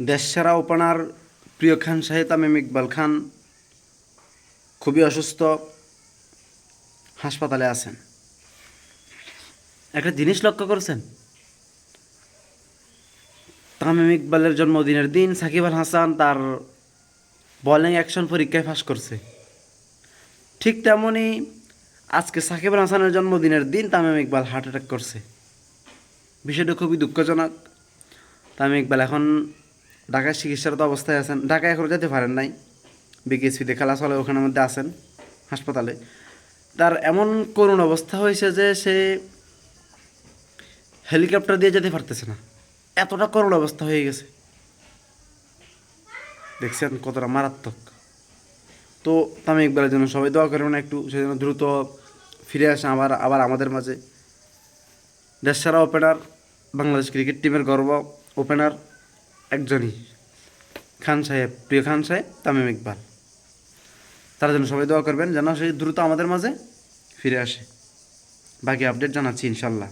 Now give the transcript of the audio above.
দেশসেরা opener প্রিয় খান শাহিদ তামিম ইকবাল খান খুবই অসুস্থ, হাসপাতালে আছেন। একটা জিনিস লক্ষ্য করছেন? তামিম ইকবালের জন্মদিনের দিন সাকিব আল হাসান তার বোলিং অ্যাকশন পরীক্ষায় ফাঁস করছে। ঠিক তেমনই আজকে সাকিব আল হাসানের জন্মদিনের দিন তামিম ইকবাল হার্ট অ্যাটাক করছে। বিষয়টা খুবই দুঃখজনক। তামিম ইকবাল এখন ঢাকায় চিকিৎসারত অবস্থায় আছেন। ঢাকায় এখনও যেতে পারেন নাই। বিকেএসপিতে খেলা চলে, ওখানের মধ্যে আছেন হাসপাতালে। তার এমন করুণ অবস্থা হয়েছে যে সে হেলিকপ্টার দিয়ে যেতে পারতেছে না। এতটা করুণ অবস্থা হয়ে গেছে। দেখছেন কতটা মারাত্মক। তো তামিম ইকবালের জন্য সবাই দোয়া করবেন একটু, সে যেন দ্রুত ফিরে আসে আবার আবার আমাদের মাঝে। দেশ দেশসারা ওপেনার বাংলাদেশ ক্রিকেট টিমের গর্ব ওপেনার একজনই। খান সাহেব, প্রিয় খান সাহেব, তামিম ইকবাল। তারা যেন সবাই দোয়া করবেন যেন সে দ্রুত আমাদের মাঝে ফিরে আসে। বাকি আপডেট জানাচ্ছি ইনশাল্লাহ।